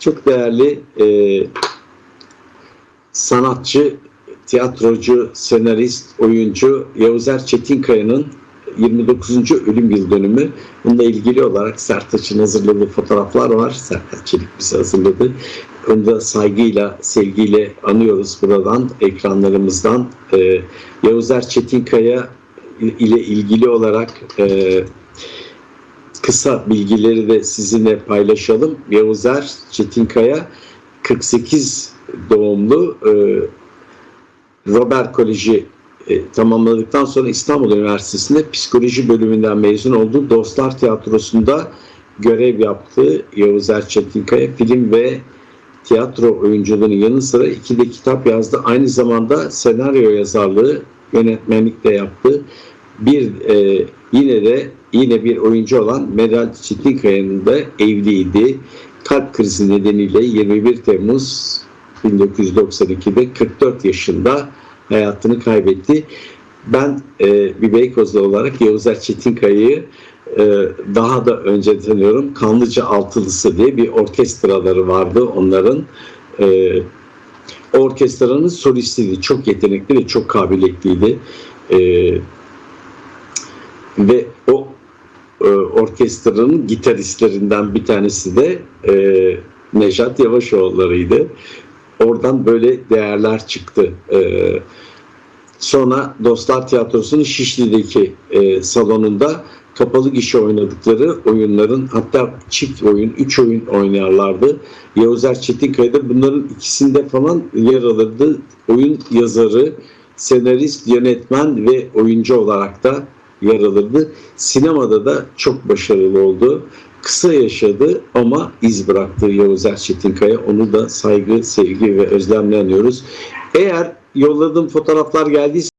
çok değerli e, sanatçı, tiyatrocu, senarist, oyuncu Yavuzer Çetinkaya'nın 29. ölüm yıl dönümü. Bununla ilgili olarak Sertaç'ın hazırladığı fotoğraflar var. Sertaç Çelik bize hazırladı. Onu da saygıyla, sevgiyle anıyoruz buradan, ekranlarımızdan. Ee, Yavuzer Çetinkaya ile ilgili olarak e, kısa bilgileri de sizinle paylaşalım. Yavuzer Çetinkaya 48 doğumlu e, Robert Koleji e, tamamladıktan sonra İstanbul Üniversitesi'nde psikoloji bölümünden mezun oldu. Dostlar Tiyatrosu'nda görev yaptı. Yavuz Erçetinkaya film ve tiyatro oyunculuğunun yanı sıra iki de kitap yazdı. Aynı zamanda senaryo yazarlığı, yönetmenlik de yaptı. Bir e, yine de yine bir oyuncu olan Meral Çetinkaya'nın da evliydi. Kalp krizi nedeniyle 21 Temmuz 1992'de 44 yaşında hayatını kaybetti. Ben e, bir Beykozlu olarak Yavuz Çetinkaya'yı e, daha da önce tanıyorum. Kanlıca Altılısı diye bir orkestraları vardı onların. E, orkestranın solistiydi. Çok yetenekli ve çok kabiliyetliydi. E, ve o orkestranın gitaristlerinden bir tanesi de e, Nejat Yavaşoğulları'ydı. Oradan böyle değerler çıktı. E, sonra Dostlar Tiyatrosu'nun Şişli'deki e, salonunda kapalı gişe oynadıkları oyunların hatta çift oyun, üç oyun oynarlardı. Yavuzer Çetinkaya da bunların ikisinde falan yer alırdı. Oyun yazarı, senarist, yönetmen ve oyuncu olarak da yer alırdı. Sinemada da çok başarılı oldu. Kısa yaşadı ama iz bıraktı Yavuz Erçetinkaya. Onu da saygı, sevgi ve özlemle anıyoruz. Eğer yolladığım fotoğraflar geldiyse